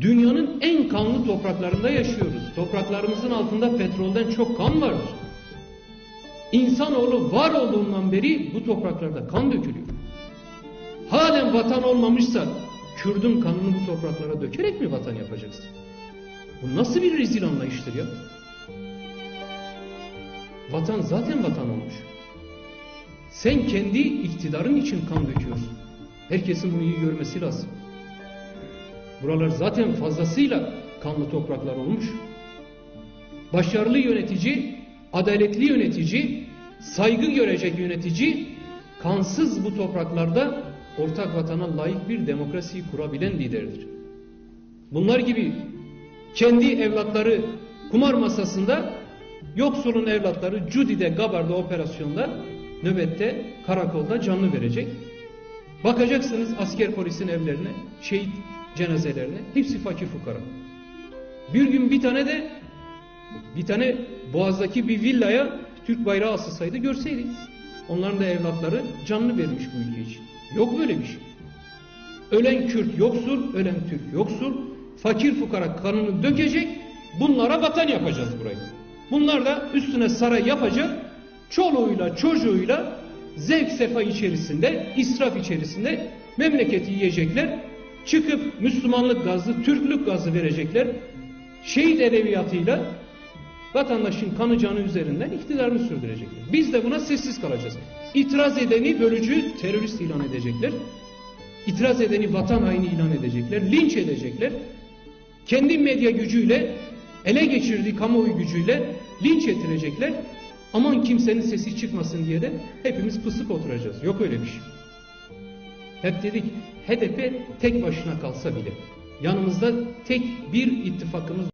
Dünyanın en kanlı topraklarında yaşıyoruz. Topraklarımızın altında petrolden çok kan vardır. İnsanoğlu var olduğundan beri bu topraklarda kan dökülüyor. Halen vatan olmamışsa Kürdün kanını bu topraklara dökerek mi vatan yapacaksın? Bu nasıl bir rezil anlayıştır ya? Vatan zaten vatan olmuş. Sen kendi iktidarın için kan döküyorsun. Herkesin bunu iyi görmesi lazım. Buralar zaten fazlasıyla kanlı topraklar olmuş. Başarılı yönetici, adaletli yönetici, saygı görecek yönetici, kansız bu topraklarda ortak vatana layık bir demokrasiyi kurabilen liderdir. Bunlar gibi kendi evlatları kumar masasında, yoksulun evlatları Cudi'de, Gabar'da operasyonda, nöbette, karakolda canlı verecek. Bakacaksınız asker polisin evlerine, şehit cenazelerine, hepsi fakir fukara. Bir gün bir tane de bir tane Boğaz'daki bir villaya Türk bayrağı asılsaydı görseydik. Onların da evlatları canlı vermiş bu ülke için. Yok böyle bir şey. Ölen Kürt yoksul, ölen Türk yoksul. Fakir fukara kanını dökecek. Bunlara vatan yapacağız burayı. Bunlar da üstüne saray yapacak. Çoluğuyla çocuğuyla zevk sefa içerisinde, israf içerisinde memleketi yiyecekler. Çıkıp Müslümanlık gazı, Türklük gazı verecekler. Şehit edebiyatıyla vatandaşın kanı canı üzerinden iktidarını sürdürecekler. Biz de buna sessiz kalacağız. İtiraz edeni bölücü terörist ilan edecekler. İtiraz edeni vatan haini ilan edecekler. Linç edecekler. Kendi medya gücüyle ele geçirdiği kamuoyu gücüyle linç ettirecekler. Aman kimsenin sesi çıkmasın diye de hepimiz pısık oturacağız. Yok öyle bir şey. Hep dedik HDP tek başına kalsa bile yanımızda tek bir ittifakımız